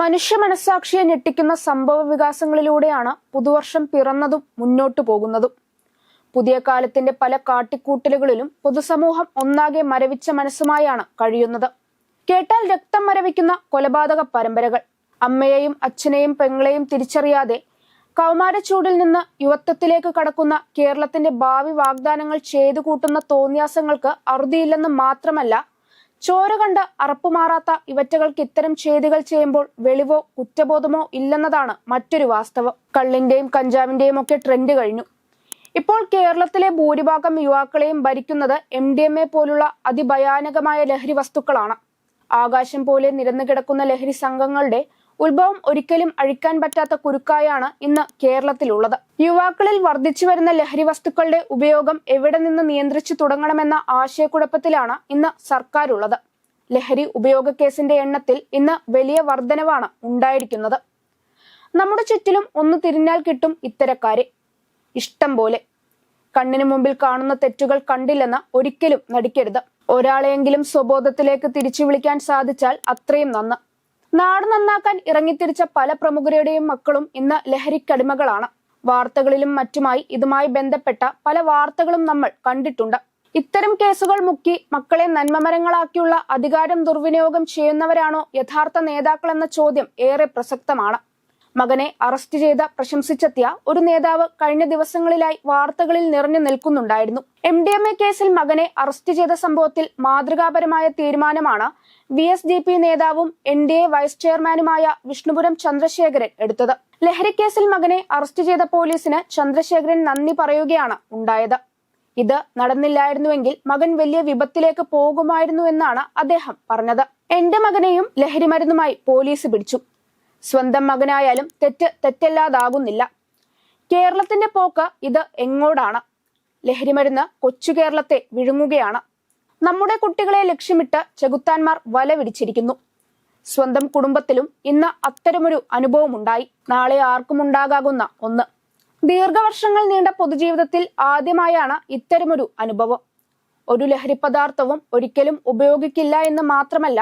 മനുഷ്യ മനസാക്ഷിയെ ഞെട്ടിക്കുന്ന സംഭവ വികാസങ്ങളിലൂടെയാണ് പുതുവർഷം പിറന്നതും മുന്നോട്ടു പോകുന്നതും. പുതിയ കാലത്തിന്റെ പല കാട്ടിക്കൂട്ടലുകളിലും പൊതുസമൂഹം ഒന്നാകെ മരവിച്ച മനസ്സുമായാണ് കഴിയുന്നത്. കേട്ടാൽ രക്തം മരവിക്കുന്ന കൊലപാതക പരമ്പരകൾ. അമ്മയെയും അച്ഛനെയും പെങ്ങളെയും തിരിച്ചറിയാതെ കൗമാരച്ചൂടിൽ നിന്ന് യുവത്വത്തിലേക്ക് കടക്കുന്ന കേരളത്തിന്റെ ഭാവി വാഗ്ദാനങ്ങൾ ചെയ്തു കൂട്ടുന്ന തോന്നിയാസങ്ങൾക്ക് അറുതിയില്ലെന്ന് മാത്രമല്ല ചോര കണ്ട് അറപ്പുമാറാത്ത ഇവറ്റകൾക്ക് ഇത്തരം ചെയ്തികൾ ചെയ്യുമ്പോൾ വെളിവോ കുറ്റബോധമോ ഇല്ലെന്നതാണ് മറ്റൊരു വാസ്തവം. കള്ളിന്റെയും കഞ്ചാവിന്റെയും ഒക്കെ ട്രെൻഡ് കഴിഞ്ഞു. ഇപ്പോൾ കേരളത്തിലെ ഭൂരിഭാഗം യുവാക്കളെയും ഭരിക്കുന്നത് എം ഡി എം എ പോലുള്ള അതിഭയാനകമായ ലഹരി വസ്തുക്കളാണ്. ആകാശം പോലെ നിരന്നു കിടക്കുന്ന ലഹരി സംഘങ്ങളുടെ ഉത്ഭവം ഒരിക്കലും അഴിക്കാൻ പറ്റാത്ത കുരുക്കായാണ് ഇന്ന് കേരളത്തിലുള്ളത്. യുവാക്കളിൽ വർദ്ധിച്ചു വരുന്ന ലഹരി വസ്തുക്കളുടെ ഉപയോഗം എവിടെ നിന്ന് നിയന്ത്രിച്ചു തുടങ്ങണമെന്ന ആശയക്കുഴപ്പത്തിലാണ് ഇന്ന് സർക്കാരുള്ളത്. ലഹരി ഉപയോഗ കേസിന്റെ എണ്ണത്തിൽ ഇന്ന് വലിയ വർധനവാണ് ഉണ്ടായിരിക്കുന്നത്. നമ്മുടെ ചുറ്റിലും ഒന്ന് തിരിഞ്ഞാൽ കിട്ടും ഇത്തരക്കാരെ. ഇഷ്ടം പോലെ. കണ്ണിനു മുമ്പിൽ കാണുന്ന തെറ്റുകൾ കണ്ടില്ലെന്ന് ഒരിക്കലും നടിക്കരുത്. ഒരാളെയെങ്കിലും സ്വബോധത്തിലേക്ക് തിരിച്ചു വിളിക്കാൻ സാധിച്ചാൽ അത്രയും നന്ന്. നാട് നന്നാക്കാൻ ഇറങ്ങിത്തിരിച്ച പല പ്രമുഖരുടെയും മക്കളും ഇന്ന് ലഹരിക്കടിമകളാണ്. വാർത്തകളിലും മറ്റുമായി ഇതുമായി ബന്ധപ്പെട്ട പല വാർത്തകളും നമ്മൾ കണ്ടിട്ടുണ്ട്. ഇത്തരം കേസുകൾ മുക്കി മക്കളെ നന്മമരങ്ങളാക്കിയുള്ള അധികാരം ദുർവിനിയോഗം ചെയ്യുന്നവരാണോ യഥാർത്ഥ നേതാക്കളെന്ന ചോദ്യം ഏറെ പ്രസക്തമാണ്. മകനെ അറസ്റ്റ് ചെയ്ത് പ്രശംസിച്ചെത്തിയ ഒരു നേതാവ് കഴിഞ്ഞ ദിവസങ്ങളിലായി വാർത്തകളിൽ നിറഞ്ഞു നിൽക്കുന്നുണ്ടായിരുന്നു. എം ഡി എം എ കേസിൽ മകനെ അറസ്റ്റ് ചെയ്ത സംഭവത്തിൽ മാതൃകാപരമായ തീരുമാനമാണ് വി എസ് ഡി പി നേതാവും എൻ ഡി എ വൈസ് ചെയർമാനുമായ വിഷ്ണുപുരം ചന്ദ്രശേഖരൻ എടുത്തത്. ലഹരിക്കേസിൽ മകനെ അറസ്റ്റ് ചെയ്ത പോലീസിന് ചന്ദ്രശേഖരൻ നന്ദി പറയുകയാണ് ഉണ്ടായത്. ഇത് നടന്നില്ലായിരുന്നുവെങ്കിൽ മകൻ വലിയ വിപത്തിലേക്ക് പോകുമായിരുന്നു എന്നാണ് അദ്ദേഹം പറഞ്ഞത്. എന്റെ മകനെയും ലഹരിമരുന്നുമായി പോലീസ് പിടിച്ചു. സ്വന്തം മകനായാലും തെറ്റ് തെറ്റല്ലാതാകുന്നില്ല. കേരളത്തിന്റെ പോക്ക് ഇത് എങ്ങോടാണ്? ലഹരിമരുന്ന് കൊച്ചു കേരളത്തെ വിഴുങ്ങുകയാണ്. നമ്മുടെ കുട്ടികളെ ലക്ഷ്യമിട്ട് ചെകുത്താന്മാർ വല വിരിച്ചിരിക്കുന്നു സ്വന്തം കുടുംബത്തിലും ഇന്ന് അത്തരമൊരു ഉണ്ടായി നാളെ ആർക്കും ഉണ്ടാകാകുന്ന ഒന്ന്. ദീർഘവർഷങ്ങൾ നീണ്ട പൊതുജീവിതത്തിൽ ആദ്യമായാണ് ഇത്തരമൊരു അനുഭവം. ഒരു ലഹരി പദാർത്ഥവും ഒരിക്കലും ഉപയോഗിക്കില്ല എന്ന് മാത്രമല്ല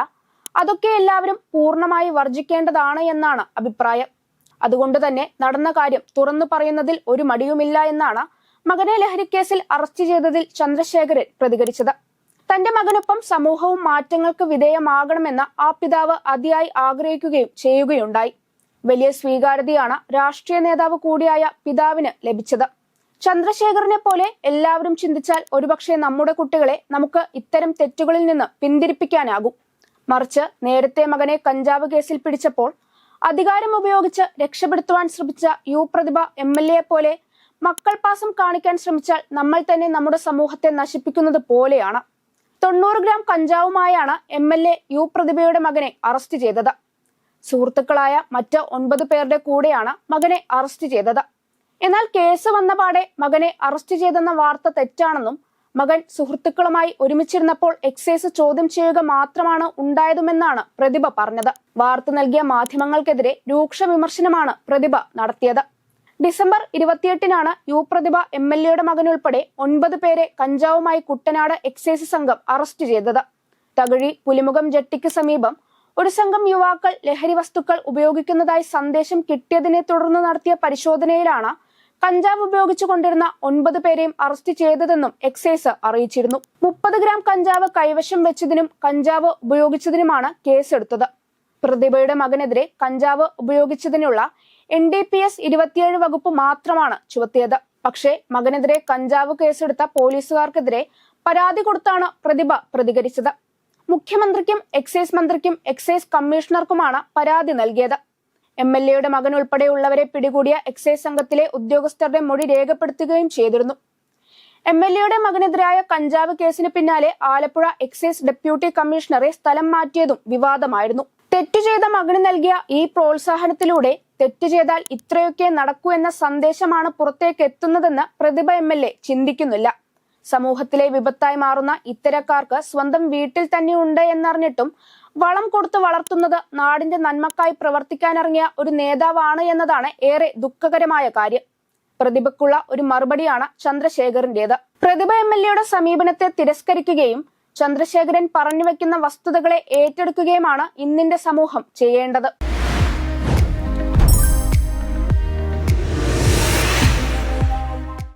അതൊക്കെ എല്ലാവരും പൂർണമായി വർജിക്കേണ്ടതാണ് എന്നാണ് അഭിപ്രായം. അതുകൊണ്ട് തന്നെ നടന്ന കാര്യം തുറന്നു പറയുന്നതിൽ ഒരു മടിയുമില്ല എന്നാണ് മകനെ ലഹരിക്കേസിൽ അറസ്റ്റ് ചെയ്തതിൽ ചന്ദ്രശേഖരൻ പ്രതികരിച്ചത്. തന്റെ മകനൊപ്പം സമൂഹവും മാറ്റങ്ങൾക്ക് വിധേയമാകണമെന്ന് ആ പിതാവ് അതിയായി ആഗ്രഹിക്കുകയും ചെയ്യുകയുണ്ടായി. വലിയ സ്വീകാര്യതയാണ് രാഷ്ട്രീയ നേതാവ് കൂടിയായ പിതാവിന് ലഭിച്ചത്. ചന്ദ്രശേഖരനെ പോലെ എല്ലാവരും ചിന്തിച്ചാൽ ഒരുപക്ഷെ നമ്മുടെ കുട്ടികളെ നമുക്ക് ഇത്തരം തെറ്റുകളിൽ നിന്ന് പിന്തിരിപ്പിക്കാനാകും. മറിച്ച് നേരത്തെ മകനെ കഞ്ചാവ് കേസിൽ പിടിച്ചപ്പോൾ അധികാരം ഉപയോഗിച്ച് രക്ഷപ്പെടുത്തുവാൻ ശ്രമിച്ച U Prathibha M L A പോലെ മക്കൾ പാസം കാണിക്കാൻ ശ്രമിച്ചാൽ നമ്മൾ തന്നെ നമ്മുടെ സമൂഹത്തെ നശിപ്പിക്കുന്നത് പോലെയാണ്. തൊണ്ണൂറ് ഗ്രാം കഞ്ചാവുമായാണ് എം എൽ എ യു പ്രതിഭയുടെ മകനെ അറസ്റ്റ് ചെയ്തത്. സുഹൃത്തുക്കളായ മറ്റ് ഒൻപത് പേരുടെ കൂടെയാണ് മകനെ അറസ്റ്റ് ചെയ്തത്. എന്നാൽ കേസ് വന്ന പാടെ മകനെ അറസ്റ്റ് ചെയ്തെന്ന വാർത്ത തെറ്റാണെന്നും മകൻ സുഹൃത്തുക്കളുമായി ഒരുമിച്ചിരുന്നപ്പോൾ എക്സൈസ് ചോദ്യം ചെയ്യുക മാത്രമാണ് ഉണ്ടായതുമെന്നാണ് പ്രതിഭ പറഞ്ഞത്. വാർത്ത നൽകിയ മാധ്യമങ്ങൾക്കെതിരെ രൂക്ഷ വിമർശനമാണ് പ്രതിഭ നടത്തിയത്. ഡിസംബർ ഇരുപത്തിയെട്ടിനാണ് യു പ്രതിഭ എം എൽ എയുടെ മകനുൾപ്പെടെ ഒൻപത് പേരെ കഞ്ചാവുമായി കുട്ടനാട് എക്സൈസ് സംഘം അറസ്റ്റ് ചെയ്തത്. തകഴി പുലിമുഖം ജെട്ടിക്ക് സമീപം ഒരു സംഘം യുവാക്കൾ ലഹരി വസ്തുക്കൾ ഉപയോഗിക്കുന്നതായി സന്ദേശം കിട്ടിയതിനെ തുടർന്ന് നടത്തിയ പരിശോധനയിലാണ് കഞ്ചാവ് ഉപയോഗിച്ചു കൊണ്ടിരുന്ന ഒൻപത് പേരെയും അറസ്റ്റ് ചെയ്തതെന്നും എക്സൈസ് അറിയിച്ചിരുന്നു. മുപ്പത് ഗ്രാം കഞ്ചാവ് കൈവശം വെച്ചതിനും കഞ്ചാവ് ഉപയോഗിച്ചതിനുമാണ് കേസെടുത്തത്. പ്രതിഭയുടെ മകനെതിരെ കഞ്ചാവ് ഉപയോഗിച്ചതിനുള്ള എൻ ഡി പി എസ് ഇരുപത്തിയേഴ് വകുപ്പ് മാത്രമാണ് ചുമത്തിയത്. പക്ഷേ മകനെതിരെ കഞ്ചാവ് കേസെടുത്ത പോലീസുകാർക്കെതിരെ പരാതി കൊടുത്താണ് പ്രതിഭ പ്രതികരിച്ചത്. മുഖ്യമന്ത്രിക്കും എക്സൈസ് മന്ത്രിക്കും എക്സൈസ് കമ്മീഷണർക്കുമാണ് പരാതി നൽകിയത്. എം എൽ എയുടെ മകൻ ഉൾപ്പെടെയുള്ളവരെ പിടികൂടിയ എക്സൈസ് സംഘത്തിലെ ഉദ്യോഗസ്ഥരുടെ മൊഴി രേഖപ്പെടുത്തുകയും ചെയ്തിരുന്നു. എം എൽ എയുടെ മകനെതിരായ കഞ്ചാവ് കേസിന് പിന്നാലെ ആലപ്പുഴ എക്സൈസ് ഡെപ്യൂട്ടി കമ്മീഷണറെ സ്ഥലം മാറ്റിയതും വിവാദമായിരുന്നു. തെറ്റു ചെയ്ത മകന് നൽകിയ ഈ പ്രോത്സാഹനത്തിലൂടെ തെറ്റ് ചെയ്താൽ ഇത്രയൊക്കെ നടക്കൂ എന്ന സന്ദേശമാണ് പുറത്തേക്ക് എത്തുന്നതെന്ന് പ്രതിഭ എം ചിന്തിക്കുന്നില്ല. സമൂഹത്തിലെ വിപത്തായി മാറുന്ന ഇത്തരക്കാർക്ക് സ്വന്തം വീട്ടിൽ തന്നെ ഉണ്ട് എന്നറിഞ്ഞിട്ടും വളം കൊടുത്ത് വളർത്തുന്നത് നാടിന്റെ നന്മക്കായി പ്രവർത്തിക്കാനിറങ്ങിയ ഒരു നേതാവാണ് എന്നതാണ് ഏറെ ദുഃഖകരമായ കാര്യം. പ്രതിഭയ്ക്കുള്ള ഒരു മറുപടിയാണ് ചന്ദ്രശേഖരന്റേത് പ്രതിഭ എം എൽ എയുടെ സമീപനത്തെ തിരസ്കരിക്കുകയും ചന്ദ്രശേഖരൻ പറഞ്ഞു വെക്കുന്ന വസ്തുതകളെ ഏറ്റെടുക്കുകയുമാണ് ഇന്നിന്റെ സമൂഹം ചെയ്യേണ്ടത്.